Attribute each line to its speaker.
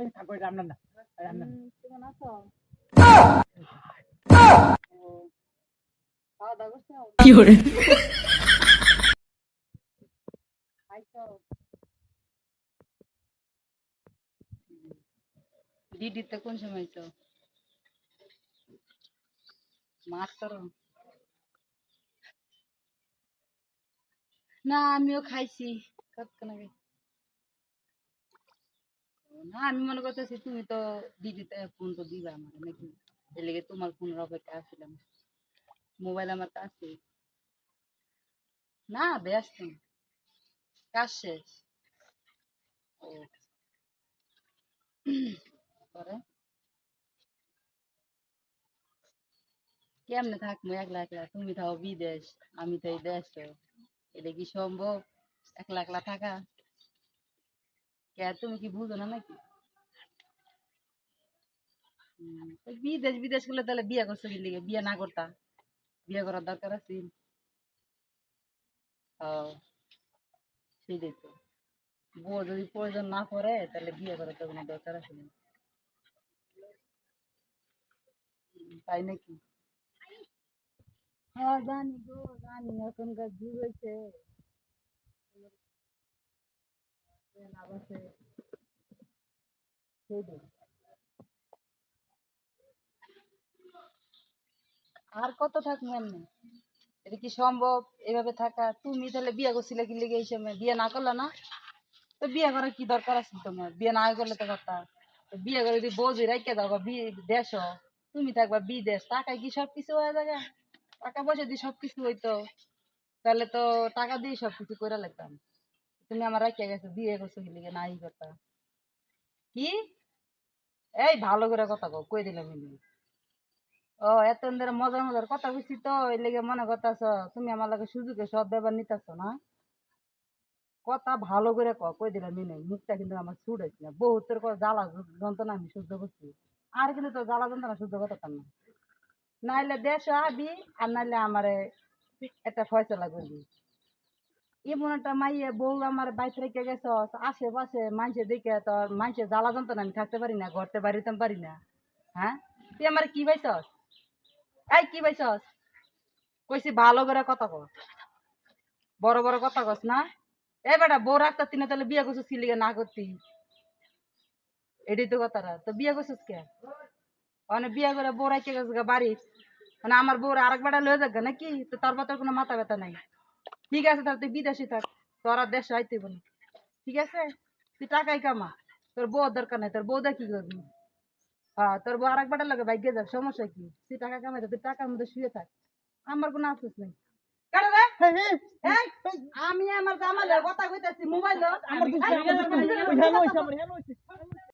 Speaker 1: এই থাকো এটা আপনার না আপনার
Speaker 2: কেমন আছো? কোন সময় তো মাছ করো না আমিও খাইছি। কতক্ষণ আগে? না, আমি মনে করতেছি তুমি তো দিদিতে ফোন তো দিবা আমার নাকি? এর লেগে তোমার ফোনের অপেক্ষা আসছিলাম মোবাইল আমার কাছে। না, ব্যস্ত কাজ শেষ। ও। পরে? কেমনে থাকব একলা একলা। তুমি থাও বিদেশ, আমি তো এই দেশে। এটা কি সম্ভব? একলা একলা থাকা? কে তুমি কি বুঝো না নাকি? বিদেশ বিদেশ করলে তাহলে বিয়ে করছ কি লিগে? বিয়ে না করতা? বিয়ে করার দরকার আছে? সেটাই তো। বউ যদি প্রয়োজন না করে, তাহলে বিয়ে করার তো কোনো দরকার আছে না। তাই নাকি? হ্যাঁ জানি গো, জানি। এখনকার যুগ হয়েছে আর কত থাকব এমনি? এটা কি সম্ভব? এভাবে থাকা? তুমি তাহলে বিয়ে করছিলে কি লেগে এই সময়? বিয়ে না করলে না? তো বিয়ে করার কি দরকার আছে তোমার? বিয়ে না করলে তো কথা। বিয়ে করে যদি বোঝই রাখতে দাও বিয়ে দেশ তুমি থাকবা বিদেশ। টাকায় কি সব কিছু হয়ে যাবে? টাকা পয়সা দিয়ে সব কিছু হইতো। তাহলে তো টাকা দিয়ে সব কিছু করে লাগতাম। তুমি আমার রাখিয়া গেছো, বিয়ে করছ কি লেগে, নাই কথা। কি? এই ভালো করে কথা কও, কই দিলাম আমি ও এত ধরে মজার মজার কথা বুঝছি তো, এই লেগে মনে করতেছ, তুমি আমার লাগে সুযোগে সব ব্যবহার নিতেছ না? কথা ভালো করে ক কই দিলাম নেই মুখটা কিন্তু আমার ছুট হয়েছে না। বহুতের কথা জ্বালা যন্ত্রণা আমি সহ্য করছি। আর কিন্তু তো জ্বালা যন্ত্রণা সহ্য করতাম না। নাইলে দেশ আবি, আর নাইলে আমারে একটা ফয়সলা করবি। এমন একটা মাইয়ে বউ আমার বাইক রেখে গেছ আশেপাশে মানুষে দেখে তোর মানুষের জ্বালা যন্ত্রণা, আমি থাকতে পারি না, ঘরতে বাড়িতে পারি না। হ্যাঁ? তুই আমার কি পাইছস? এই কি পাইছস? কইছি ভালো করে কথা কর বড় বড় কথা কস না? এই বেটা, বউ রাখতে তিনে তাহলে বিয়ে করছিস কি লিগে না করতি? এটাই তো কথাটা তো বিয়ে করছিস কে? মানে বিয়ে করে বউ রাখতে গেছে বাড়ি মানে আমার বউর আরেক বেটা লয়ে যাক নাকি? তো তারপর তোর কোনো মাথা ব্যথা নাই। ঠিক আছে তাহলে তুই বিদেশি থাক। তোর আর দেশে আইতে না। ঠিক আছে? তুই টাকাই কামা। তোর বউ দরকার নাই। তোর বউদা কি করবি? হ্যাঁ তোর বউ আরেক বেটার লাগে বাইকে যাক সমস্যা কি? তুই টাকা কামাই তুই টাকার মধ্যে শুয়ে থাক। আমার কোনো আফসোস নেই। আমি আমার জামালের কথা কইতেছি মোবাইল
Speaker 1: আমার